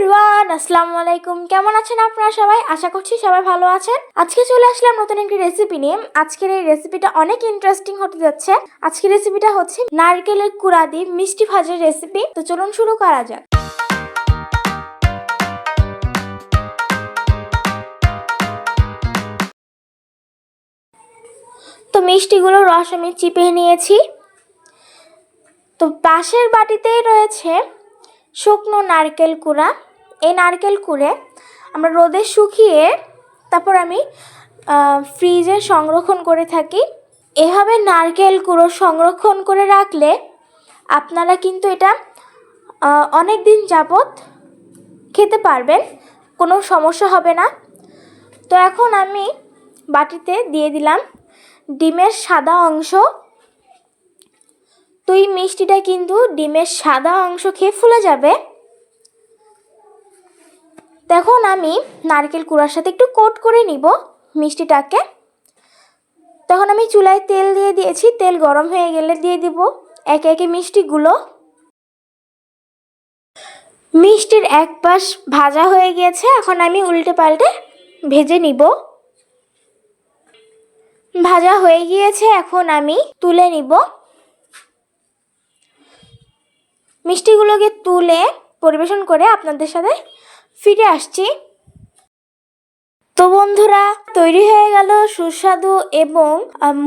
Everyone আসসালামু আলাইকুম। কেমন আছেন আপনারা সবাই? আশা করছি সবাই ভালো আছেন। আজকে চলে আসলাম নতুন একটি রেসিপি নিয়ে। আজকের এই রেসিপিটা অনেক ইন্টারেস্টিং হতে যাচ্ছে। আজকের রেসিপিটা হচ্ছে নারকেলের কুড়া দিয়ে মিষ্টি ভাজের রেসিপি তো চলুন শুরু করা যাক। তো মিষ্টিগুলো রস আমি চিপে নিয়েছি। তো পাশের বাটিতেই রয়েছে শুকনো নারকেল কুড়া। এই নারকেল কুড়ে আমরা রোদে শুকিয়ে তারপর আমি ফ্রিজে সংরক্ষণ করে থাকি। এভাবে নারকেল কুড়ো সংরক্ষণ করে রাখলে আপনারা কিন্তু এটা অনেক দিন যাবত খেতে পারবেন, কোনো সমস্যা হবে না। তো এখন আমি বাটিতে দিয়ে দিলাম ডিমের সাদা অংশ। তো এই মিষ্টিটা কিন্তু ডিমের সাদা অংশ খেয়ে ফুলে যাবে। তখন আমি নারকেল কুড়ার সাথে একটু কোট করে নিব মিষ্টিটাকে। তখন আমি চুলায় তেল দিয়ে দিয়েছি। তেল গরম হয়ে গেলে দিয়ে দিব একে একে মিষ্টিগুলো। মিষ্টির এক পাশ ভাজা হয়ে গিয়েছে। এখন আমি উল্টে পাল্টে ভেজে নিব। ভাজা হয়ে গিয়েছে। এখন আমি তুলে নিব। মিষ্টিগুলোকে তুলে পরিবেশন করে আপনাদের সাথে ফিরে আসছি। তো বন্ধুরা, তৈরি হয়ে গেল সুস্বাদু এবং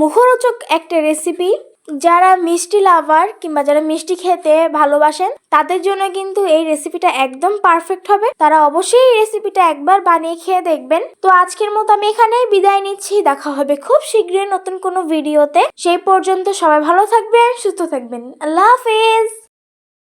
মুখরোচক একটা রেসিপি যারা মিষ্টি লাভার কিংবা যারা মিষ্টি খেতে ভালোবাসেন, তাদের জন্য কিন্তু এই রেসিপিটা একদম পারফেক্ট হবে। তারা অবশ্যই এই রেসিপিটা একবার বানিয়ে খেয়ে দেখবেন। তো আজকের মতো আমি এখানেই বিদায় নিচ্ছি। দেখা হবে খুব শীঘ্রই নতুন কোনো ভিডিওতে সেই পর্যন্ত সবাই ভালো থাকবেন, সুস্থ থাকবেন। আল্লাহ হাফেজ!